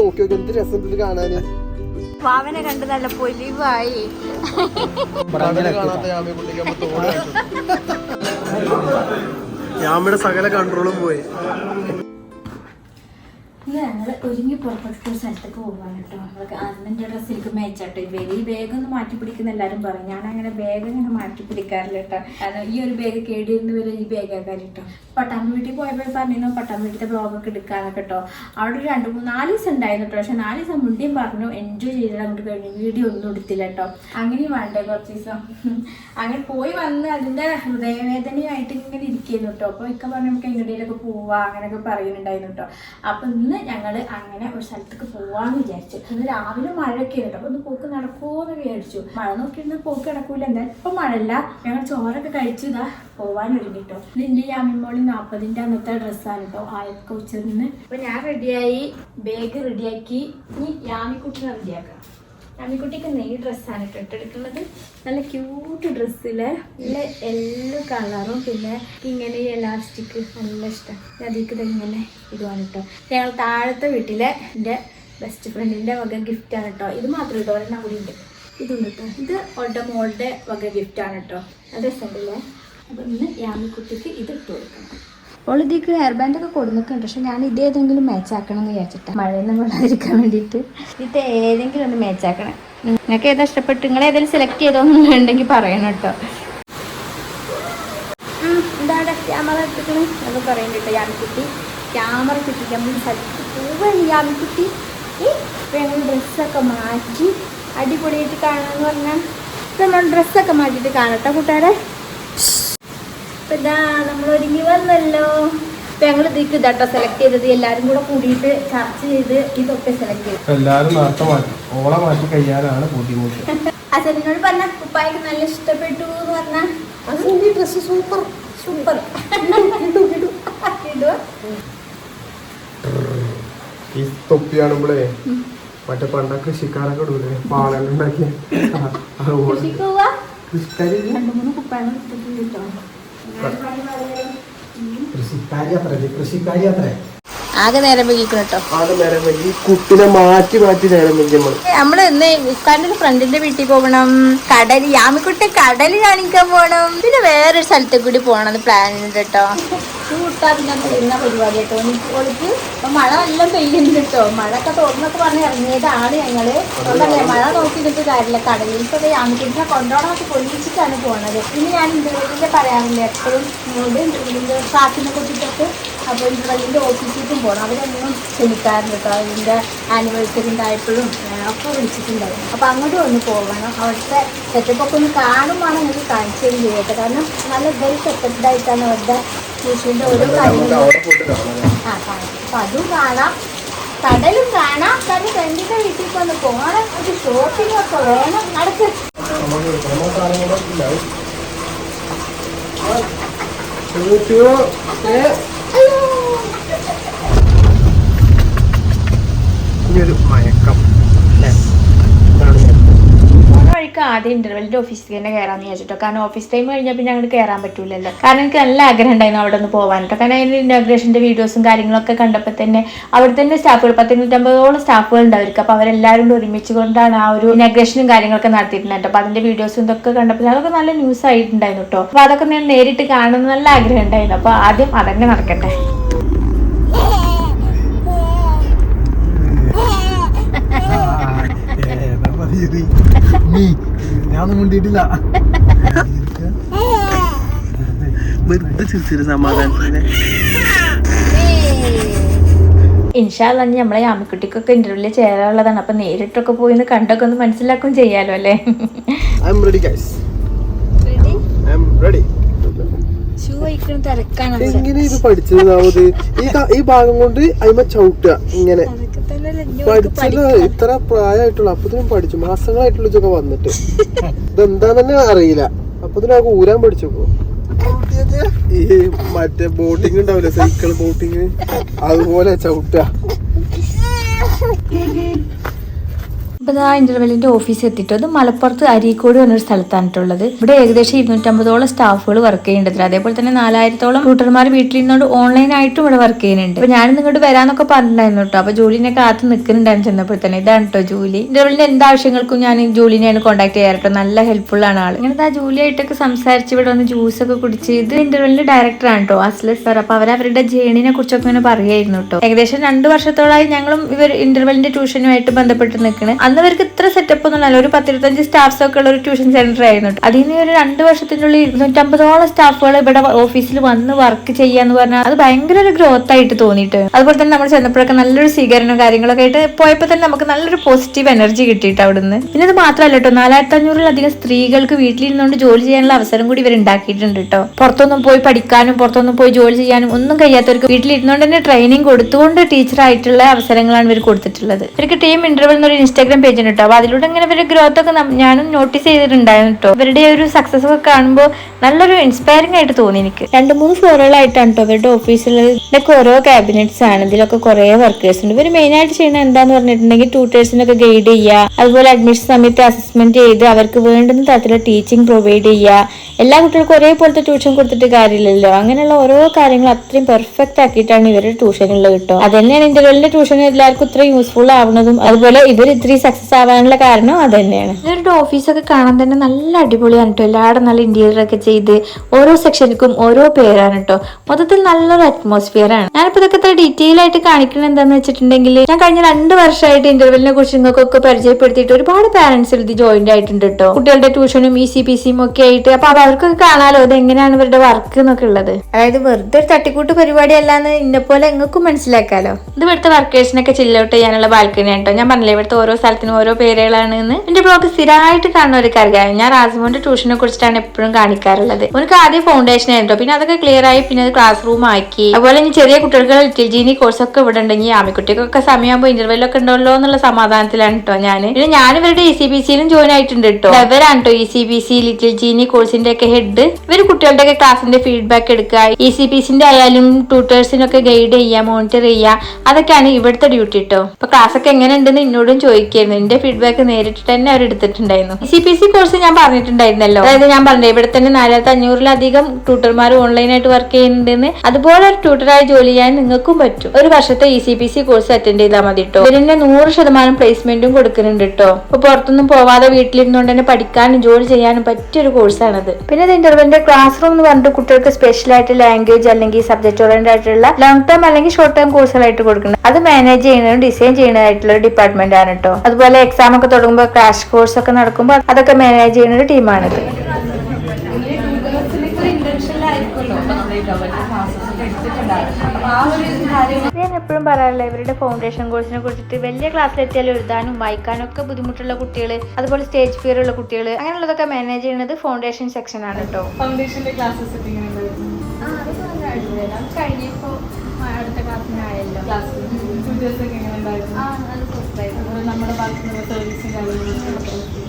നോക്കി നോക്കി എന്ത് രസം ഇത് കാണാന്. പാവനെ കണ്ട് നല്ല പൊലിവായി. കാണാത്ത. യാമയുടെ സകല കൺട്രോളും പോയി. ഇന്ന് ഞങ്ങൾ ഒരുങ്ങി പുറപ്പെട്ട സ്ഥലത്തേക്ക് പോകാൻ കേട്ടോ. നമ്മൾക്ക് അന്നന്റെ ഡ്രസ്സിലേക്ക് മേച്ചാട്ടോ ഇവർ ബാഗ് ഒന്ന് മാറ്റി പിടിക്കുന്ന എല്ലാവരും പറയും. ഞാൻ അങ്ങനെ ബാഗ് ഇങ്ങനെ മാറ്റി പിടിക്കാറില്ല കേട്ടോ. കാരണം ഈ ഒരു ബാഗ് കേടിയിരുന്ന് വരെ ഈ ബാഗ് ആക്കാൻ കേട്ടോ. പട്ടാൻ വീട്ടിൽ പോയപ്പോൾ പറഞ്ഞു പട്ടാമ്പി വീട്ടിലത്തെ ബ്ലോഗൊക്കെ എടുക്കാനൊക്കെ കേട്ടോ. അവിടെ ഒരു രണ്ട് മൂന്ന് നാല് ദിവസം ഉണ്ടായിരുന്നു കേട്ടോ. പക്ഷെ നാല് ദിവസം മുണ്ടിയും പറഞ്ഞു എൻജോയ് ചെയ്തിട്ട് അങ്ങോട്ട് കഴിഞ്ഞു വീഡിയോ ഒന്നും എടുത്തില്ല കേട്ടോ. അങ്ങനെയും വേണ്ടേ കുറച്ച് ദിവസം. അങ്ങനെ പോയി വന്ന് അതിന്റെ ഹൃദയവേദനയായിട്ട് ഇങ്ങനെ ഇരിക്കുന്നു കേട്ടോ. അപ്പോൾ ഇക്ക പറഞ്ഞു നമുക്ക് എങ്ങോട്ടേലൊക്കെ പോവാം അങ്ങനെയൊക്കെ പറയുന്നുണ്ടായിരുന്നു കേട്ടോ. അപ്പം ഇന്ന് ഞങ്ങൾ അങ്ങനെ ഒരു സ്ഥലത്തേക്ക് പോവാന്ന് വിചാരിച്ചു. ഇന്ന് രാവിലെ മഴയൊക്കെ കേട്ടോ അപ്പൊ ഒന്ന് പോക്ക് നടക്കുമോന്ന് വിചാരിച്ചു. മഴ നോക്കിയിരുന്ന പോക്ക് നടക്കൂല. എന്തായാലും ഇപ്പൊ മഴയല്ല. ഞങ്ങൾ ചോറൊക്കെ കഴിച്ചതാ പോവാൻ ഒരുങ്ങിട്ടോ. ഈ യാമിമോളി നാപ്പതിന്റെ അന്നത്തെ ഡ്രസ്സാണ് കേട്ടോ ആയൊക്കെ ഉച്ചതിന്ന് അപ്പോൾ ഞാൻ റെഡിയായി ബാഗ് റെഡിയാക്കി ഇനി യാമിക്കുട്ടിനെ റെഡിയാക്കാം യാമിക്കുട്ടിക്ക് നെയ് ഡ്രസ്സാണ് ഇട്ടെടുക്കുന്നത് നല്ല ക്യൂട്ട് ഡ്രസ്സിൽ നല്ല എല്ലോ കളറും പിന്നെ ഇങ്ങനെ എലാസ്റ്റിക് നല്ല ഇഷ്ടം. അതിക്ക് ഇങ്ങനെ ഇതുമാണ് കേട്ടോ ഞങ്ങൾ താഴത്തെ വീട്ടിലെ എന്റെ ബെസ്റ്റ് ഫ്രണ്ടിന്റെ വക ഗിഫ്റ്റാണ് കേട്ടോ ഇത് മാത്രം കേട്ടോ ഒരെണ്ണം കൂടി ഉണ്ട്. ഇതുണ്ട് കേട്ടോ ഇത് ഓളുടെ മോളുടെ വക ഗിഫ്റ്റാണ് കേട്ടോ അത് രസമുണ്ടല്ലേ അപ്പം ഇന്ന് യാമിക്കുട്ടിക്ക് ഇത് ഇട്ട് കൊടുക്കണം. ഇതിക്ക് ഹെയർ ബാൻഡ് ഒക്കെ കൊടുക്കുന്നുണ്ട് പക്ഷെ ഞാൻ ഇത് ഏതെങ്കിലും മാച്ച് ആക്കണം എന്ന് വിചാരിച്ചിട്ടാ. മഴയൊന്നും കൊള്ളാതിരിക്കാൻ വേണ്ടിയിട്ട്. ഇത് ഏതെങ്കിലും ഒന്ന് മാച്ച് ആക്കണം. നിങ്ങൾക്ക് ഏതാ ഇഷ്ടപ്പെട്ട് നിങ്ങൾ ഏതെങ്കിലും സെലക്ട് ചെയ്തോന്നുണ്ടെങ്കിൽ പറയണം കേട്ടോ. ക്യാമറ എടുത്തിട്ട് എന്നൊക്കെ പറയുന്നുണ്ട് കേട്ടോ ക്യാമറ കിട്ടി നമ്മൾ സ്ഥലത്ത് പോവാണ് യാമിക്കുട്ടി. ഇപ്പം ഞങ്ങൾ ഡ്രസ്സൊക്കെ മാറ്റി അടിപൊളിയായിട്ട് കാണാമെന്ന് പറഞ്ഞാൽ നമ്മൾ ഡ്രസ്സൊക്കെ മാറ്റിയിട്ട് കാണട്ടെ കൂട്ടുകാരെ. അപ്പൊ ഇതാ നമ്മൾ ഒരുങ്ങി വന്നല്ലോ. അപ്പൊ ഞങ്ങൾ ഇതിക്ക് ഇതാട്ടോ സെലക്ട് ചെയ്തത്. എല്ലാരും കൂടെ കൂടിയിട്ട് ചർച്ച ചെയ്ത് ഇതൊക്കെ സെലക്ട് ചെയ്തു. എല്ലാരും നേരത്തെ മാറ്റി. ഓളെ മാറ്റി കഴിയാനാണ് ബുദ്ധിമുട്ട് അച്ഛനോട് പറഞ്ഞ കുപ്പായ്ക്ക് നല്ല ഇഷ്ടപ്പെട്ടു എന്ന് പറഞ്ഞ. ഡ്രസ് സൂപ്പർ സൂപ്പർ ഈ മറ്റേ പണ്ട കൃഷിക്കാരൊക്കെ ഇടൂലേ പാളങ്ങളുണ്ടാക്കിയ കൃഷിക്കാരി രണ്ടു മൂന്ന് കേട്ടോ. കൃഷിക്കാരി അത്ര കൃഷിക്കാരി അത്രേ ആകെ നേരം വൈകിക്കണം കേട്ടോ നേരം വൈകി. ഈ കുട്ടിനെ മാറ്റി മാറ്റി നേരം വൈകി നമ്മൾ. നമ്മൾ ഇന്ന് ഇക്കാന്റെ ഫ്രണ്ടിന്റെ വീട്ടിൽ പോകണം. കടൽ യാമിക്കുട്ടി കടൽ കാണിക്കാൻ പോകണം പിന്നെ വേറൊരു സ്ഥലത്തേക്ക് കൂടി പോകണം പ്ലാൻ ഉണ്ട് കേട്ടോ പരിപാടി കേട്ടോ മഴ എല്ലാം പെയ്യുന്നുണ്ട് കേട്ടോ മഴ ഒക്കെ തോന്നുന്നൊക്കെ പറഞ്ഞ് ഇറങ്ങിയതാണ് ഞങ്ങൾ. അതുകൊണ്ടല്ലേ മഴ നോക്കി നിന്നിട്ട് കാര്യമില്ല. കടലിലേക്കൊക്കെ യാമിക്കുട്ടിനെ കൊണ്ടുപോകണമൊക്കെ പൊന്നിച്ചിട്ടാണ് പോണത്. ഇനി ഞാൻ ഇന്റർവ്യൂവിന്റെ പറയാറില്ല? എപ്പോഴും നിങ്ങളോട് ഇന്റർവ്യൂവിന്റെ ക്ലാസ്സിനെ കുറിച്ചിട്ടൊക്കെ അപ്പോൾ ഇന്റർവ്യൂവിന്റെ ഓഫീസിലേക്കും പോകണം. അവരെന്നും ക്ഷണിക്കാറുണ്ട് കേട്ടോ. അതിന്റെ ആനിവേഴ്സറി ഉണ്ടായപ്പോഴും ഒക്കെ വിളിച്ചിട്ടുണ്ടായിരുന്നു അപ്പോൾ അങ്ങോട്ട് ഒന്ന് പോകണം. അവിടുത്തെ സെറ്റപ്പ് ഒക്കെ ഒന്ന് കാണുമ്പോൾ നിങ്ങൾക്ക് കാണിച്ചു തരും ചെയ്യട്ടെ കാരണം നല്ല വെൽ സെറ്റപ്ഡ് ആയിട്ടാണ് അവരുടെ ട്യൂഷന്റെ ഓരോ കാര്യങ്ങളും ആ കാണാം. അപ്പോൾ അതും കാണാം. കടലും കാണാം. കാരണം ഫ്രണ്ടിന്റെ വീട്ടിൽ ഒന്ന് പോകണം. ഒരു ഷോപ്പിംഗ് ഒക്കെ വേണം. നടക്ക്. നമ്മൾ ഇനിയൊരു മയക്കം ആദ്യം ഇന്റർവെല്ലിന്റെ ഓഫീസിൽ തന്നെ കയറാന്ന് വിചാരിച്ചിട്ടോ. കാരണം ഓഫീസ് ടൈം കഴിഞ്ഞാൽ പിന്നെ അങ്ങോട്ട് കയറാൻ പറ്റൂലല്ലോ. കാരണം എനിക്ക് നല്ല ആഗ്രഹം ഉണ്ടായിരുന്നു അവിടെ ഒന്ന് പോകാനായിട്ട് കാരണം അതിന്റെ ഇനോഗ്രേഷന്റെ വീഡിയോസും കാര്യങ്ങളൊക്കെ കണ്ടപ്പോൾ തന്നെ അവിടെ തന്നെ സ്റ്റാഫുകൾ പത്തിനൂറ്റമ്പതോളം സ്റ്റാഫുകൾ ഉണ്ടായിരിക്കും അപ്പൊ അവരെല്ലാവരും കൂടി ഒരുമിച്ച് കൊണ്ടാണ് ആ ഒരു ഇനോഗ്രേഷനും കാര്യങ്ങളൊക്കെ നടത്തിയിട്ടുണ്ടായിരുന്നു അപ്പോൾ അതിന്റെ വീഡിയോസും ഇതൊക്കെ കണ്ടപ്പോൾ അതൊക്കെ നല്ല ന്യൂസ് ആയിട്ടുണ്ടായിരുന്നു കേട്ടോ അപ്പോൾ അതൊക്കെ ഞാൻ നേരിട്ട് കാണുന്ന നല്ല ആഗ്രഹം ഉണ്ടായിരുന്നു. അപ്പോൾ ആദ്യം അതന്നെ നടക്കട്ടെ. ഞാനൊന്നും വെറുതെ ചിരിച്ചൊരു സമാധാനത്തിന് ഇൻഷാല്ല നമ്മളെ ആമിക്കുട്ടിക്കൊക്കെ ഇന്റർവ്യൂവിൽ ചേരാനുള്ളതാണ്. അപ്പൊ നേരിട്ടൊക്കെ പോയി ഒന്ന് കണ്ടൊക്കെ ഒന്ന് മനസ്സിലാക്കും ചെയ്യാലോ അല്ലേ? തിരക്കാണ്. ഇത് ഈ ഭാഗം കൊണ്ട് അയിമ ചവിട്ടുക. ഇങ്ങനെ. പഠിച്ചത് ഇത്ര പ്രായമായിട്ടുള്ള. അപ്പത്തിനും പഠിച്ചു. മാസങ്ങളായിട്ടുള്ള ഇതൊക്കെ വന്നിട്ട്. ഇതെന്താന്നെ തന്നെ അറിയില്ല. അപ്പത്തിനും ആ ഊരാൻ പഠിച്ചു പോ ഈ മറ്റേ ബോട്ടിങ് ഉണ്ടാവില്ല? സൈക്കിൾ ബോട്ടിങ് അതുപോലെ ചവിട്ടുക. ഇപ്പൊ ആ ഇന്റർവെല്ലിന്റെ ഓഫീസ് എത്തിയിട്ട്. അത് മലപ്പുറത്ത് അരീക്കോട് എന്നൊരു സ്ഥലത്താണിട്ടുള്ളത് ഇവിടെ ഏകദേശം ഇരുന്നൂറ്റമ്പതോളം സ്റ്റാഫുകൾ വർക്ക് ചെയ്യുന്നുണ്ട്. അതേപോലെ തന്നെ നാലായിരത്തോളം ട്യൂട്ടർമാർ വീട്ടിൽ നിന്നോട് ഓൺലൈൻ ആയിട്ടും ഇവിടെ വർക്ക് ചെയ്യുന്നുണ്ട്. അപ്പൊ ഞാനും നിങ്ങോട്ട് വരാന്നൊക്കെ പറഞ്ഞിട്ടുണ്ടായിരുന്നു കേട്ടോ അപ്പൊ ജോലിനെ കാത്ത് നിൽക്കുന്നുണ്ടായിരുന്നു ചെന്നപ്പോൾ തന്നെ. ഇതാണ് കേട്ടോ ജോലി. ഇന്റർവെല്ലിന്റെ എന്ത് ആവശ്യങ്ങൾക്കും ഞാൻ ജോലിനെയാണ് കോൺടാക്ട് ചെയ്യാറ് നല്ല ഹെൽപ്ഫുൾ ആണ് ആൾ. ഇങ്ങനത്തെ ആ ജോലിയായിട്ടൊക്കെ സംസാരിച്ച് ഇവിടെ വന്ന് ജ്യൂസ് ഒക്കെ കുടിച്ച് ഇത് ഇന്റർവെല്ലിന്റെ ഡയറക്ടർ ആണ് കേട്ടോ അസ്ലർ സർ അപ്പൊ അവർ അവരുടെ ജേണിനെ കുറിച്ചൊക്കെ ഇങ്ങനെ പറയായിരുന്നു കേട്ടോ ഏകദേശം രണ്ട് വർഷത്തോളമായി ഞങ്ങളും ഇവർ ഇന്റർവെല്ലിന്റെ ട്യൂഷനുമായിട്ട് ബന്ധപ്പെട്ട് നിൽക്കുന്നത് അന്ന് ഇവർക്ക് ഇത്ര സെറ്റപ്പ് ഒന്നും അല്ല. ഒരു പത്തിരുപത്തഞ്ച് സ്റ്റാഫ്സ് ഒക്കെ ഉള്ള ഒരു ട്യൂഷൻ സെന്റർ ആയിരുന്നു അതിൽ നിന്ന് ഒരു രണ്ട് വർഷത്തിനുള്ളിൽ ഇരുന്നൂറ്റമ്പതോളം സ്റ്റാഫുകൾ ഇവിടെ ഓഫീസിൽ വന്ന് വർക്ക് ചെയ്യാന്ന് പറഞ്ഞാൽ അത് ഭയങ്കര ഒരു ഗ്രോത്ത് ആയിട്ട് തോന്നിയിട്ട് അതുപോലെ തന്നെ നമ്മൾ ചെന്നപ്പോഴൊക്കെ നല്ലൊരു സ്വീകരണം കാര്യങ്ങളൊക്കെ ആയിട്ട് പോയപ്പോൾ തന്നെ നമുക്ക് നല്ലൊരു പോസിറ്റീവ് എനർജി കിട്ടിയിട്ട് അവിടുന്ന്. പിന്നെ അത് മാത്രമല്ല കേട്ടോ നാലായിരത്തി അഞ്ഞൂറിലധികം സ്ത്രീകൾക്ക് വീട്ടിലിരുന്നുകൊണ്ട് ജോലി ചെയ്യാനുള്ള അവസരം കൂടി ഇവർ ഉണ്ടാക്കിയിട്ടുണ്ട് കേട്ടോ പുറത്തൊന്നും പോയി പഠിക്കാനും പുറത്തൊന്നും പോയി ജോലി ചെയ്യാനും ഒന്നും കഴിയാത്തവർക്ക് വീട്ടിലിരുന്നുകൊണ്ട് തന്നെ ട്രെയിനിങ് കൊടുത്തുകൊണ്ട് ടീച്ചറായിട്ടുള്ള അവസരങ്ങളാണ് ഇവർ കൊടുത്തിട്ടുള്ളത്. ഇവർക്ക് ടീം ഇന്റർവ്യൂ എന്നൊരു ഇൻസ്റ്റാഗ്രാം പേജ് ഉണ്ട് കേട്ടോ അപ്പൊ അതിലൂടെ ഇങ്ങനെ ഇവരുടെ ഗ്രോത്ത് ഒക്കെ ഞാനും നോട്ടീസ് ചെയ്തിട്ടുണ്ടായിരുന്നു കേട്ടോ ഇവരുടെ ഒരു സക്സസ് ഒക്കെ കാണുമ്പോൾ നല്ലൊരു ഇൻസ്പയറിംഗ് ആയിട്ട് തോന്നി എനിക്ക്. രണ്ട് മൂന്ന് ഫ്ലോറുകളായിട്ടാണ് കേട്ടോ ഇവരുടെ ഓഫീസിലെ ഓരോ ക്യാബിനറ്റ്സ് ആണ്. ഇതിലൊക്കെ കുറെ വർക്കേഴ്സ് ഉണ്ട്. ഇവർ മെയിൻ ആയിട്ട് ചെയ്യുന്നത് എന്താന്ന് പറഞ്ഞിട്ടുണ്ടെങ്കിൽ ട്യൂട്ടേഴ്സിനൊക്കെ ഗൈഡ് ചെയ്യുക. അതുപോലെ അഡ്മിഷൻ സമയത്ത് അസസ്മെന്റ് ചെയ്ത് അവർക്ക് വേണ്ടുന്ന തരത്തിലുള്ള ടീച്ചിങ് പ്രൊവൈഡ് ചെയ്യുക. എല്ലാ കുട്ടികൾക്കും ഒരേപോലത്തെ ട്യൂഷൻ കൊടുത്തിട്ട് കാര്യമില്ലല്ലോ. അങ്ങനെയുള്ള ഓരോ കാര്യങ്ങൾ അത്രയും പെർഫെക്റ്റ് ആക്കിയിട്ടാണ് ഇവരുടെ ട്യൂഷനുള്ളത് കേട്ടോ അത് തന്നെയാണ് ഇന്റർവെല്ലിന്റെ ട്യൂഷൻ എല്ലാവർക്കും ഇത്ര യൂസ്ഫുൾ ആവുന്നതും. അതുപോലെ ഇവർ ഇത്രയും സക്സസ് ആവാനുള്ള കാരണം അത് തന്നെയാണ്. ഇവരുടെ ഓഫീസൊക്കെ കാണാൻ തന്നെ നല്ല അടിപൊളിയാണ് കേട്ടോ എല്ലാവരും നല്ല ഇന്റീരിയർ ഒക്കെ ചെയ്ത് ഓരോ സെക്ഷനിക്കും ഓരോ പേരാണ് കേട്ടോ മൊത്തത്തിൽ നല്ലൊരു അറ്റ്മോസ്ഫിയർ ആണ്. ഞാനിപ്പോ ഇതൊക്കെ ഇത്ര ഡീറ്റെയിൽ ആയിട്ട് കാണിക്കുന്നത് എന്താന്ന് വെച്ചിട്ടുണ്ടെങ്കിൽ ഞാൻ കഴിഞ്ഞ രണ്ട് വർഷമായിട്ട് ഇന്റർവെല്ലിനെ കുറിച്ച് നിങ്ങൾക്കൊക്കെ പരിചയപ്പെടുത്തിയിട്ട് ഒരുപാട് പാരന്റ്സ് ഇത് ജോയിന്റ് ആയിട്ടുണ്ട് കേട്ടോ കുട്ടികളുടെ ട്യൂഷനും ഇ സി പി സിയും ഒക്കെ ആയിട്ട്. അപ്പൊ അവർക്കൊക്കെ കാണാലോ? ഇത് എങ്ങനെയാണ് ഇവരുടെ വർക്ക് എന്നൊക്കെ ഉള്ളത്? അതായത് വെറുതെ ഒരു തട്ടിക്കൂട്ട് പരിപാടി അല്ലാന്ന് ഇന്നെ പോലെ നിങ്ങൾക്കും മനസ്സിലാക്കാലോ ഇത് ഇവിടുത്തെ വർക്കേഴ്സിനൊക്കെ ചില്ലൗട്ട് ചെയ്യാനുള്ള ബാൽക്കണി കേട്ടോ ഞാൻ പറഞ്ഞില്ലേ ഇവിടുത്തെ ഓരോ സ്ഥലത്തിനും ഓരോ പേരുകളാണ് എന്ന് എന്റെ ബ്ലോഗ് സ്ഥിരമായിട്ട് കാണുന്നവർക്ക് അറിയാം. ഞാൻ റാസ്മോന്റെ ട്യൂഷനെ കുറിച്ചിട്ടാണ് എപ്പോഴും കാണിക്കാറുള്ളത്. എനിക്ക് ആദ്യം ഫൗണ്ടേഷൻ ആയിരുന്നു. പിന്നെ അതൊക്കെ ക്ലിയർ ആയി പിന്നെ അത് ക്ലാസ് റൂം ആക്കി. അതുപോലെ ഇനി ചെറിയ കുട്ടികൾക്ക് ലിറ്റിൽ ജീനി കോഴ്സ് ഒക്കെ ഇവിടെ ഉണ്ടെങ്കിൽ ആമിക്കുട്ടികൾക്കൊക്കെ സമയമാകുമ്പോൾ ഇന്റർവെല്ലൊക്കെ ഉണ്ടല്ലോ എന്നുള്ള സമാധാനത്തിലാണ് കേട്ടോ ഞാൻ പിന്നെ ഞാൻ ഇവരുടെ ഇ സി ബി സിയിലും ജോയിൻ ആയിട്ടുണ്ട് കേട്ടോ ഇവരാണ് കേട്ടോ E C B C Little Genie കോഴ്സിന്റെ ഒക്കെ ഹെഡ് ഇവർ കുട്ടികളുടെ ഒക്കെ ക്ലാസിന്റെ ഫീഡ്ബാക്ക് എടുക്കുക. ഇ സി ബി സിന്റെ ആയാലും ട്യൂട്ടേഴ്സിനൊക്കെ ഗൈഡ് ചെയ്യുക മോണിറ്റർ ചെയ്യുക. അതൊക്കെയാണ് ഇവിടുത്തെ ഡ്യൂട്ടി കേട്ടോ ഇപ്പൊ ക്ലാസ് ഒക്കെ എങ്ങനെ ഉണ്ടെന്ന് എന്നോടും ചോദിക്കായിരുന്നു എന്റെ ഫീഡ്ബാക്ക് നേരിട്ട് തന്നെ അവർ എടുത്തിട്ടുണ്ടായിരുന്നു. സി പി സി കോഴ്സ് ഞാൻ പറഞ്ഞിട്ടുണ്ടായിരുന്നല്ലോ. അതായത് ഞാൻ പറഞ്ഞു ഇവിടെ തന്നെ നാലായിരത്തി അഞ്ഞൂറിലധികം ട്യൂട്ടർമാർ ഓൺലൈനായിട്ട് വർക്ക് ചെയ്യുന്നുണ്ട് അതുപോലെ ഒരു ട്യൂട്ടറായി ജോലി ചെയ്യാൻ നിങ്ങൾക്കും പറ്റും. ഒരു വർഷത്തെ E C P C course attend ചെയ്താൽ മതി കേട്ടോ ഇതിന്റെ നൂറ് ശതമാനം പ്ലേസ്മെന്റും കൊടുക്കുന്നുണ്ട് കേട്ടോ ഇപ്പൊ പുറത്തൊന്നും പോവാതെ വീട്ടിലിരുന്നുകൊണ്ട് തന്നെ പഠിക്കാനും ജോലി ചെയ്യാനും പറ്റിയ ഒരു കോഴ്സാണത് പിന്നെ ഇത് ഇന്റർവെന്റെ ക്ലാസ് റൂം എന്ന് പറഞ്ഞിട്ട് കുട്ടികൾക്ക് സ്പെഷ്യൽ ആയിട്ട് ലാംഗ്വേജ് അല്ലെങ്കിൽ സബ്ജക്ട് ഓറിയന്റഡ് ആയിട്ടുള്ള ലോങ് ടേം അല്ലെങ്കിൽ ഷോർട്ട് ടേം കോഴ്സുകളായിട്ട് കൊടുക്കുന്നത്. അത് മാനേജ് ചെയ്യുന്നതും ഡിസൈൻ ചെയ്യുന്നതായിട്ടുള്ള ഒരു ഡിപ്പാർട്ട്മെന്റ് ആണ് കേട്ടോ അതുപോലെ എക്സാം ഒക്കെ തുടങ്ങുമ്പോൾ ക്രാഷ് കോഴ്സ് ഒക്കെ നടക്കുമ്പോൾ അതൊക്കെ മാനേജ് ചെയ്യുന്ന ഒരു ടീമാണിത് ഞാൻ എപ്പോഴും പറയാറില്ല ഇവരുടെ ഫൗണ്ടേഷൻ കോഴ്സിനെ കുറിച്ചിട്ട് വലിയ ക്ലാസ്സിലെത്തിയാൽ എഴുതാനും വായിക്കാനും ഒക്കെ ബുദ്ധിമുട്ടുള്ള കുട്ടികൾ അതുപോലെ സ്റ്റേജ് ഫിയർ ഉള്ള കുട്ടികൾ അങ്ങനെയുള്ളതൊക്കെ മാനേജ് ചെയ്യുന്നത് ഫൗണ്ടേഷൻ സെക്ഷൻ ആണ് കേട്ടോ ഫൗണ്ടേഷന്റെ ക്ലാസ്സസ് ഒക്കെ ഇങ്ങനെ ഉണ്ടായിരുന്നു? കഴിഞ്ഞപ്പോ അടുത്ത ക്ലാസ്സിനായല്ലോ ക്ലാസ് ട്യൂട്ടേഴ്സ് ഒക്കെ എങ്ങനെ ഉണ്ടായിരുന്നു അതുപോലെ നമ്മുടെ ഭാഗത്തുനിന്നുള്ള സർവീസും കാര്യങ്ങളും ഇമ്പ്രൂവ്മെന്റ്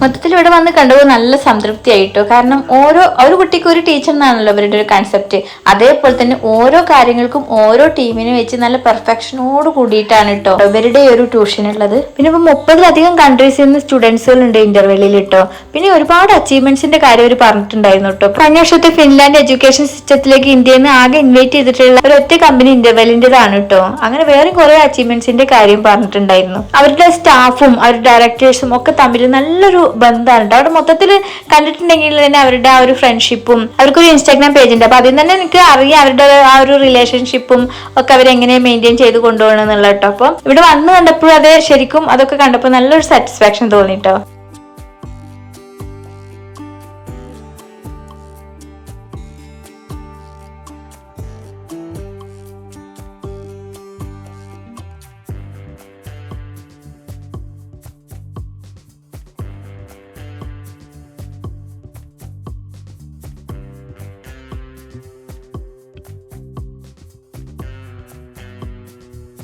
മൊത്തത്തിൽ ഇവിടെ വന്ന് കണ്ടപ്പോൾ നല്ല സംതൃപ്തി ആയിട്ടോ കാരണം ഓരോ ഒരു കുട്ടിക്ക് ഒരു ടീച്ചർ എന്നാണല്ലോ അവരുടെ ഒരു കൺസെപ്റ്റ് അതേപോലെ തന്നെ ഓരോ കാര്യങ്ങൾക്കും ഓരോ ടീമിനെ വെച്ച് നല്ല പെർഫെക്ഷനോട് കൂടിയിട്ടാണ് കേട്ടോ ഇവരുടെ ഒരു ട്യൂഷൻ ഉള്ളത്. പിന്നെ ഇപ്പൊ മുപ്പതിലധികം കൺട്രീസിൽ നിന്ന് സ്റ്റുഡൻസുകൾ ഉണ്ട് ഇന്റർവെല്ലിൽ കേട്ടോ പിന്നെ ഒരുപാട് അച്ചീവ്മെന്റ്സിന്റെ കാര്യം അവർ പറഞ്ഞിട്ടുണ്ടായിരുന്നു കേട്ടോ കഴിഞ്ഞ വർഷത്തെ ഫിൻലാൻഡ് എഡ്യൂക്കേഷൻ സിസ്റ്റത്തിലേക്ക് ഇന്ത്യയിൽ നിന്ന് ആകെ ഇൻവൈറ്റ് ചെയ്തിട്ടുള്ള ഒരു ഒറ്റ കമ്പനി ഇന്റർവെല്ലിന്റേതാണ് കേട്ടോ അങ്ങനെ വേറെ കുറെ അച്ചീവ്മെന്റ്സിന്റെ കാര്യം പറഞ്ഞിട്ടുണ്ടായിരുന്നു. അവരുടെ സ്റ്റാഫും അവരുടെ ഡയറക്ടേഴ്സും ഒക്കെ തമ്മിൽ നല്ലൊരു ബന്ധമാണ് അവിടെ മൊത്തത്തിൽ കണ്ടിട്ടുണ്ടെങ്കിൽ തന്നെ അവരുടെ ആ ഒരു ഫ്രണ്ട്ഷിപ്പും അവർക്കൊരു ഇൻസ്റ്റാഗ്രാം പേജ് ഉണ്ട്. അപ്പൊ അതിൽ തന്നെ എനിക്ക് അറിയാം അവരുടെ ആ ഒരു റിലേഷൻഷിപ്പും ഒക്കെ അവരെങ്ങനെ മെയിന്റെയിൻ ചെയ്ത് കൊണ്ടുപോകണം എന്നുള്ളത് അപ്പം ഇവിടെ വന്ന് കണ്ടപ്പോഴും അതെ ശരിക്കും അതൊക്കെ കണ്ടപ്പോൾ നല്ലൊരു സാറ്റിസ്ഫാക്ഷൻ തോന്നി കേട്ടോ.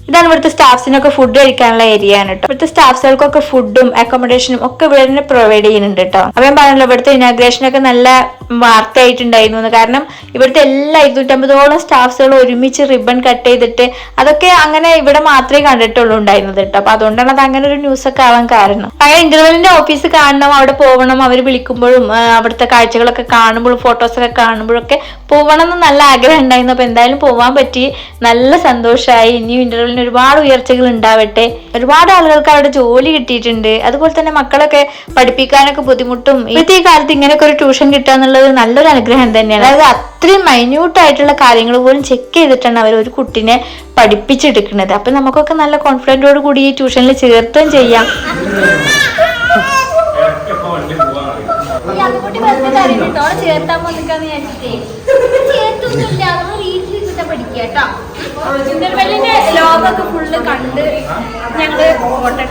ഇതാണ് ഇവിടുത്തെ സ്റ്റാഫ്സിനൊക്കെ ഫുഡ് കഴിക്കാനുള്ള ഏരിയ ആണ് കേട്ടോ ഇവിടുത്തെ സ്റ്റാഫ്സുകൾക്കൊക്കെ ഫുഡും അക്കോമഡേഷനും ഒക്കെ ഇവിടെ തന്നെ പ്രൊവൈഡ് ചെയ്യുന്നുണ്ട് കേട്ടോ അപ്പം ഞാൻ പറഞ്ഞല്ലോ ഇവിടുത്തെ ഇനാഗ്രേഷനൊക്കെ നല്ല വാർത്തയായിട്ടുണ്ടായിരുന്നു. കാരണം ഇവിടുത്തെ എല്ലാ ഇരുന്നൂറ്റമ്പതോളം സ്റ്റാഫ്സുകൾ ഒരുമിച്ച് റിബൺ കട്ട് ചെയ്തിട്ട് അതൊക്കെ അങ്ങനെ ഇവിടെ മാത്രമേ കണ്ടിട്ടുള്ളൂ ഉണ്ടായിരുന്നത് കേട്ടോ. അപ്പൊ അതുകൊണ്ടാണ് അത് അങ്ങനെ ഒരു ന്യൂസ് ഒക്കെ ആവാൻ കാരണം. അങ്ങനെ ഇന്റർവെലിന്റെ ഓഫീസ് കാണണം അവിടെ പോകണം അവർ വിളിക്കുമ്പോഴും അവിടുത്തെ കാഴ്ചകളൊക്കെ കാണുമ്പോഴും ഫോട്ടോസൊക്കെ കാണുമ്പോഴൊക്കെ പോകണം എന്ന് നല്ല ആഗ്രഹം ഉണ്ടായിരുന്നു. അപ്പൊ എന്തായാലും പോവാൻ പറ്റി. നല്ല സന്തോഷമായി ഇനിയും ഇന്റർവെലിന് ഒരുപാട് ഉയർച്ചകൾ ഉണ്ടാവട്ടെ. ഒരുപാട് ആളുകൾക്ക് അവിടെ ജോലി കിട്ടിയിട്ടുണ്ട്. അതുപോലെ തന്നെ മക്കളൊക്കെ പഠിപ്പിക്കാനൊക്കെ ബുദ്ധിമുട്ടും. ഇന്നത്തെ ഈ കാലത്ത് ഇങ്ങനെയൊക്കെ ഒരു ട്യൂഷൻ കിട്ടുക എന്നുള്ളത് നല്ലൊരു അനുഗ്രഹം തന്നെയാണ് അതായത് അത്രയും മൈന്യൂട്ട് ആയിട്ടുള്ള കാര്യങ്ങൾ പോലും ചെക്ക് ചെയ്തിട്ടാണ് അവർ ഒരു കുട്ടിനെ പഠിപ്പിച്ചെടുക്കുന്നത് അപ്പൊ നമുക്കൊക്കെ നല്ല കോൺഫിഡന്റോട് കൂടി ഈ ട്യൂഷനിൽ ചേർത്തും ചെയ്യാം ലോഗൊക്കെ ഫുള്ള് കണ്ട് ഞങ്ങൾ പോകട്ടെ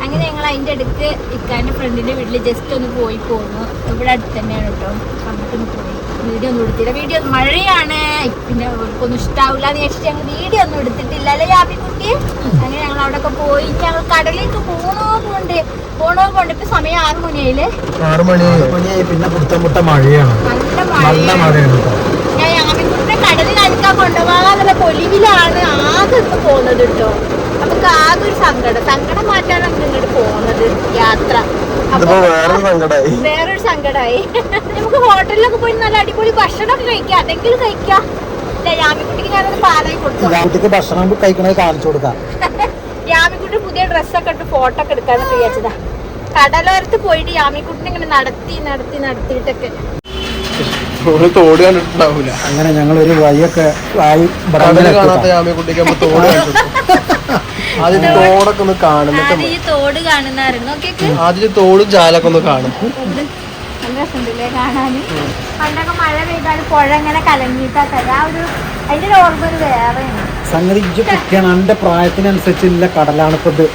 അങ്ങനെ ഞങ്ങൾ അതിന്റെ അടുത്ത് ഇക്കാന്റെ ഫ്രണ്ടിന്റെ വീട്ടിൽ ജസ്റ്റ് ഒന്ന് പോയി പോന്നു. ഇവിടെ അടുത്ത് തന്നെയാണ് കേട്ടോ. അങ്ങോട്ടൊന്ന് പോയി. വീഡിയോ ഒന്നും എടുത്തില്ല. വീഡിയോ മഴയാണ്. പിന്നെ അവർക്കൊന്നും ഇഷ്ടാവില്ല എന്ന് വിചാരിച്ചിട്ട് ഞങ്ങൾ വീഡിയോ ഒന്നും എടുത്തിട്ടില്ല. അല്ലേ യാബി കുട്ടി? അങ്ങനെ ഞങ്ങൾ അവിടെ ഒക്കെ പോയി ഞങ്ങൾ കടലിലേക്ക് പോണോ പോണ്ട് പോണോ പോണ്ട് ഇപ്പൊ സമയം ആറ് മണിയായില്ലേ? ആറ് മണി. മണിയായി. പിന്നെ പുത്തമുട്ട മഴയാണ്. നല്ല നല്ല മഴ മഴയാണ് ഞാൻ യാമിക്കുട്ടിനെ കടലിൽ കളിക്കാൻ കൊണ്ടുപോകാനുള്ള പൊലിവിലാണ് ആകെ പോകുന്നത് കേട്ടോ. നമുക്ക് ആകെ ഒരു സങ്കടം. സങ്കടം മാറ്റാണ് നമ്മൾ ഇങ്ങോട്ട് പോകുന്നത്. യാത്ര. വേറൊരു സങ്കടമായി നമുക്ക് ഹോട്ടലിലൊക്കെ പോയി നല്ല അടിപൊളി ഭക്ഷണമൊക്കെ കഴിക്കാം. അതെങ്കിലും കഴിക്കാം. ഇല്ല, യാമിക്കുട്ടിക്ക് ഞാനത് പാലായി കുട്ടിക്ക് ഭക്ഷണം കഴിക്കണത് കാണിച്ചു കൊടുക്കാം. യാമിക്കുട്ടി പുതിയ ഡ്രസ്സൊക്കെ ഇട്ട് ഫോട്ടോ ഒക്കെ എടുക്കാന്നൊക്കെ വിചാരിച്ചതാ. കടലോരത്ത് പോയിട്ട് യാമിക്കുട്ടിനെ ഇങ്ങനെ നടത്തി നടത്തി നടത്തിയിട്ടൊക്കെ. തോട് കണ്ടിട്ടുണ്ടാവൂല. അങ്ങനെ ഞങ്ങൾ ഒരു വഴിയൊക്കെ ആയി കാണാത്ത യാമിക്കുട്ടിക്ക് തോട് കണ്ടിട്ടു ആദ്യം തോടൊക്കെ ഒന്ന് കാണുന്നിട്ട് ആദ്യം ഈ തോട് കാണുന്നായിരുന്നു നോക്കിയൊക്കെ ആദ്യം തോടും ചാലൊക്കെ ഒന്ന് കാണും. നല്ല രസമുണ്ടല്ലേ കാണാന് പണ്ടൊക്കെ മഴ പെയ്താൽ പുഴ ഇങ്ങനെ കലങ്ങിയിട്ടാ തരാ. ഒരു അതിന്റെ ഒരു ഓർമ്മ ഒരു വേറെയാണ്. സംഗതി ഇജ്ജ് കുട്ടിയാണ് എന്റെ പ്രായത്തിനനുസരിച്ചുള്ള കടലാണ് ഇപ്പൊ ഇത്.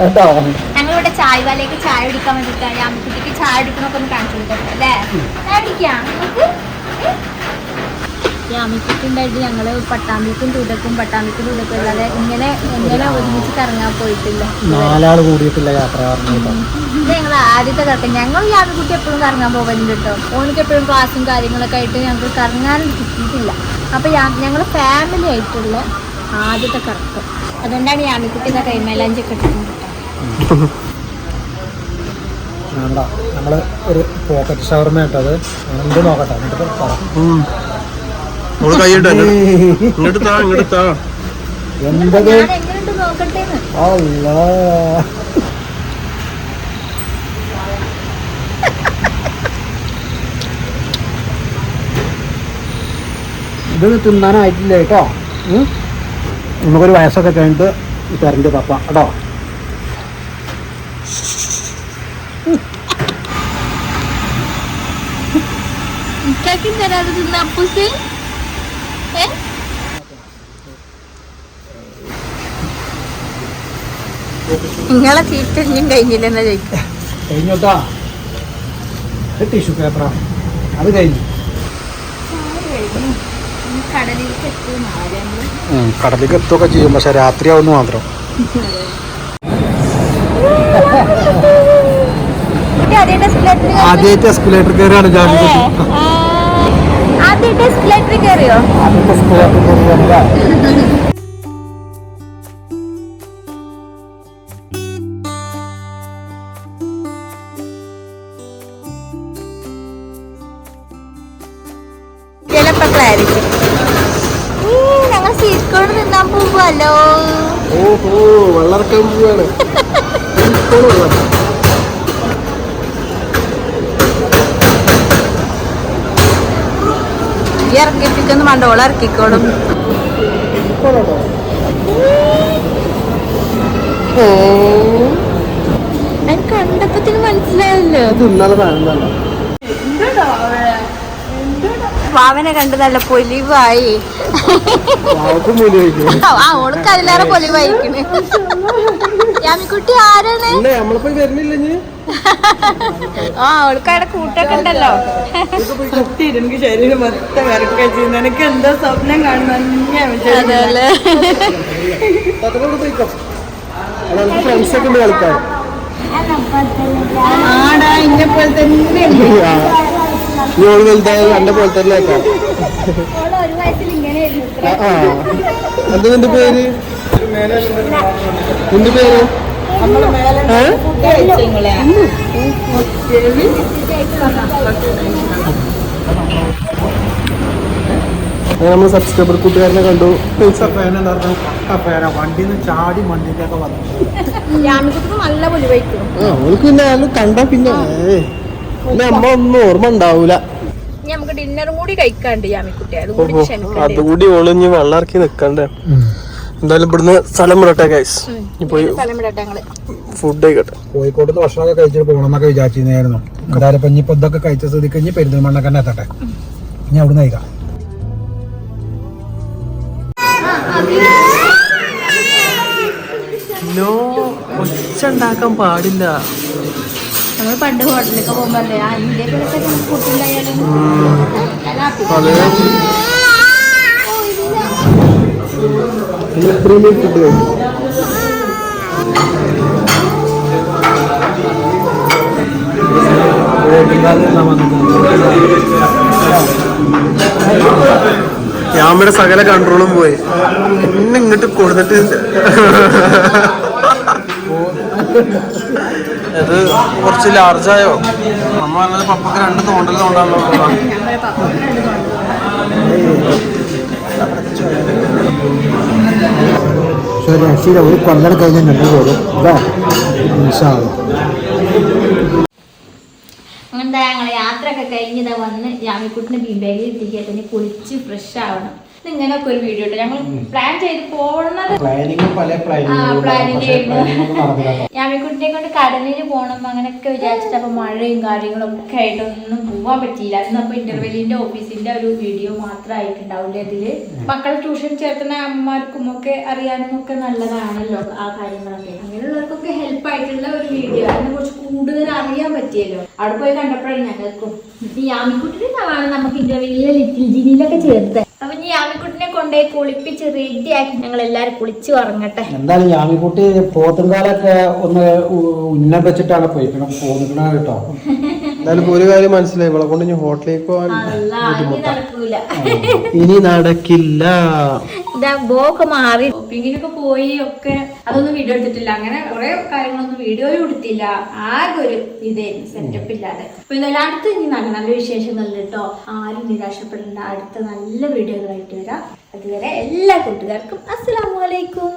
കേട്ടോ? ഞങ്ങളിവിടെ ചായ വാലേക്ക് ചായ കുടിക്കാൻ വേണ്ടിട്ടാണ്. അമ്മക്കുട്ടിക്ക് ചായ കുടിക്കണൊക്കെ ഒന്ന് കാണിച്ചു കൊടുക്കട്ടെ അല്ലേ? ചായ കുടിക്കാം? നമുക്ക് അമ്മിക്കുട്ടി ഞങ്ങൾ ഞങ്ങൾ പട്ടാമ്പിക്കും തുടക്കും പട്ടാമ്പിക്കും തുടക്കും അല്ലാതെ ഇങ്ങനെ ഇങ്ങനെ ഒരുമിച്ച് കറങ്ങാൻ പോയിട്ടില്ല. നാലാൾ കൂടിയിട്ടില്ല യാത്ര ഇത് ഞങ്ങൾ ആദ്യത്തെ കറക്കം ഞങ്ങൾ ഈ കുട്ടി എപ്പോഴും കറങ്ങാൻ പോകലുണ്ട് കേട്ടോ. ഓനിക്ക് എപ്പോഴും ക്ലാസ്സും കാര്യങ്ങളൊക്കെ ആയിട്ട് ഞങ്ങൾക്ക് കറങ്ങാൻ കിട്ടിയിട്ടില്ല. അപ്പൊ ഞങ്ങൾ ഫാമിലി ആയിട്ടുള്ള ആദ്യത്തെ കറക്കം. അതുകൊണ്ടാണ് ഇതാ കൈമേലാഞ്ചൊക്കെ ഇട്ടിട്ടുണ്ട് കേട്ടോ. നമ്മൾ ഒരു പോക്കറ്റ് ഷവർമ്മ കേട്ടത് എന്ത് നോക്കട്ടെ. എന്നിട്ട് പറ. നമ്മൾ കൈയിട്ട് ഇങ്ങോട്ട് ഇങ്ങോട്ട് ഇത് തിന്നാനായിട്ടില്ല കേട്ടോ നമുക്കൊരു വയസ്സൊക്കെ കഴിഞ്ഞിട്ട് തരണ്ട് പപ്പ കേട്ടോ ഇക്കാക്കി തരാതെ തിന്ന അപ്പൂസ് നിങ്ങളെ തീറ്റഞ്ഞും കഴിഞ്ഞില്ലെന്നാ ചോദിക്കും കഴിഞ്ഞോട്ടാ? ടിഷ്യൂ പേപ്പറാണ് അത് കഴിഞ്ഞു. കടലിലേക്ക് എത്തുകയൊക്കെ ചെയ്യും പക്ഷെ രാത്രിയാവുന്നു മാത്രം. ആദ്യമായിട്ട് എസ്കലേറ്റർ ആദ്യമായിട്ട് കയറിയാണ് ജാതി ആദ്യമായിട്ട് എസ്കലേറ്റർ കയറിയോ? ആദ്യത്തെ എസ്കുലേറ്റർ കയറിയാണ് ഞങ്ങൾ സീക്കോട് നിന്നാൻ പോവാലോ ഓഹോ വെള്ളറക്കാൻ പോവാണ് ഇപ്പോൾ വെള്ളം. ഈ ഇറക്കിപ്പിക്കൊന്നും വേണ്ട ഇറക്കിക്കോളും. കണ്ടപ്പത്തിന് മനസ്സിലായല്ലോ. ഇത് വാവനെ കണ്ട് നല്ല പൊലിവായി. ആ ഓൾക്ക് അതിലേറെ പൊലിവായിരിക്കണ് യാമിക്കുട്ടി ആരാണ്? ആ ഓൾക്ക് അവിടെ കൂട്ടൊക്കെ ഉണ്ടല്ലോ. എനിക്ക് ശരീരം മൊത്തം വരക്കുക ചെയ്യുന്നു. എനിക്ക് എന്താ സ്വപ്നം കാണുന്ന? അതല്ലേ. കളിക്കാൻ. ആടാ ഇന്നെ പോലെ തന്നെ ഓൾ വലുതായ എന്റെ പോലെ തന്നെ ആക്കാം. ഒരു വയസ്സിൽ ഇങ്ങനെ ആ. എന്താ നിന്റെ പേര്? നിന്റെ പേര്? നമ്മൾ സബ്സ്ക്രൈബർ കൂട്ടുകാരനെ കണ്ടു. നിന്ന് ചാടി വണ്ടിയിലൊക്കെ വന്നു. അവൾക്ക് പിന്നെ കണ്ട പിന്നെ ഓർമ്മ ഉണ്ടാവൂല. നമുക്ക് ഡിന്നറും കൂടി കഴിക്കാണ്ട് യാമിക്കുട്ടി. അതും കൂടി ഓഹോ ക്ഷണിക്കണ്ടേ അതുകൂടി ഓളിഞ്ഞ് വെള്ളം ഇറക്കി നിക്കണ്ടേ? എന്തായാലും ഇവിടുന്ന് സ്ഥലം വിടട്ടെ ഗൈസ് ഇനി പോയി ഫുഡ് കഴിക്കട്ടെ കോഴിക്കോട്ട്. നിന്ന് ഭക്ഷണമൊക്കെ കഴിച്ചിട്ട് പോകണമെന്നൊക്കെ വിചാരിച്ചിരുന്നായിരുന്നു എന്തായാലും ഇപ്പൊ ഇനിയിപ്പോ ഇതൊക്കെ കഴിച്ച സ്ഥിതിക്ക് ഇനി പെരുന്തൽമണ്ണ തന്നെ എത്തട്ടെ. ഇനി അവിടുന്ന് കഴിക്കാം. ഒച്ച ഉണ്ടാക്കാൻ പാടില്ല. നമ്മൾ പണ്ട് ഹോട്ടലിലൊക്കെ പോകുമ്പോഴല്ലേ ആ ഇന്ത്യ ക്യാമറ സകല കൺട്രോളും പോയി. പിന്നെ ഇങ്ങോട്ട് കൊടുത്തിട്ട് ഇത് കുറച്ച് ലാർജായോ? നമ്മൾ പറഞ്ഞത് പപ്പക്ക് രണ്ട് തോണ്ടൽ തോണ്ടാണല്ലോ ശരി ഒരു കൊല്ലം കഴിഞ്ഞാൽ ഞങ്ങൾ വരും അങ്ങനെ ഞങ്ങൾ യാത്രയൊക്കെ കഴിഞ്ഞതാ വന്ന് യാമിക്കുട്ടിന് ബീബേയിൽ എത്തിക്കാൻ കുളിച്ച് ഫ്രഷ് ആവണം. ഇങ്ങനെയൊക്കെ ഒരു വീഡിയോ ഇട്ട്. ഞങ്ങൾ പ്ലാൻ ചെയ്ത് പോകുന്നത് യാമിക്കുട്ടിനെ കൊണ്ട് കടലിൽ പോകണം അങ്ങനെയൊക്കെ വിചാരിച്ചിട്ട് അപ്പൊ മഴയും കാര്യങ്ങളും ഒക്കെ ആയിട്ടൊന്നും പോവാൻ പറ്റിയില്ല. ഇന്നപ്പോ ഇന്റർവെല്ലിന്റെ ഓഫീസിന്റെ ഒരു വീഡിയോ മാത്രം മാത്രമായിട്ടുണ്ടാവില്ല അതിൽ മക്കളെ ട്യൂഷൻ ചേർത്തുന്ന അമ്മമാർക്കും ഒക്കെ അറിയാനും ഒക്കെ നല്ലതാണല്ലോ ആ കാര്യങ്ങളൊക്കെ. അങ്ങനെയുള്ളവർക്കൊക്കെ ഹെൽപ്പ് ആയിട്ടുള്ള ഒരു വീഡിയോ അതിനെ കുറിച്ച് കൂടുതൽ അറിയാൻ പറ്റിയല്ലോ. അവിടെ പോയി കണ്ടപ്പോഴാണ് ഞങ്ങൾക്കും. യാമിക്കുട്ടിനെ നമുക്ക് ഇന്റർവെല്ലിലെ ലിറ്റിൽ ജിനിയിലൊക്കെ ചേർത്ത്. അപ്പൊ ഇനി യാമിക്കുട്ടിനെ കൊണ്ടുപോയി കുളിപ്പിച്ച് റെഡിയാക്കി ഞങ്ങൾ എല്ലാരും കുളിച്ച് ഉറങ്ങട്ടെ. എന്തായാലും യാമിക്കുട്ടി പോത്തുംകാലൊക്കെ ഒന്ന് ഉ- ഉന്നം വെച്ചിട്ടാണ് പോയിക്കണം പോന്നിക്കണ കേട്ടോ. ഇപ്പൊ ഒരു കാര്യം മനസ്സിലായി. ഇവളെ കൊണ്ട് ഇനി ഹോട്ടലിലേക്ക് പോകാൻ ഇനി നടക്കൂല. ഇനി നടക്കില്ല. ബോക്കെ മാറി. ഷോപ്പിങ്ങിനൊക്കെ പോയി ഒക്കെ അതൊന്നും വീഡിയോ എടുത്തിട്ടില്ല. അങ്ങനെ കുറെ കാര്യങ്ങളൊന്നും വീഡിയോയും എടുത്തില്ല. ആകെ ഒരു ഇതായിരുന്നു സെറ്റപ്പ് ഇല്ലാതെ. അപ്പൊ എന്തായാലും അടുത്ത് ഇനി നല്ല നല്ല വിശേഷങ്ങളിൽ കേട്ടോ. ആരും നിരാശപ്പെടേണ്ട. അടുത്ത നല്ല വീഡിയോകളായിട്ട് വരാം. അതുവരെ എല്ലാ കൂട്ടുകാർക്കും അസ്സലാമു അലൈക്കും.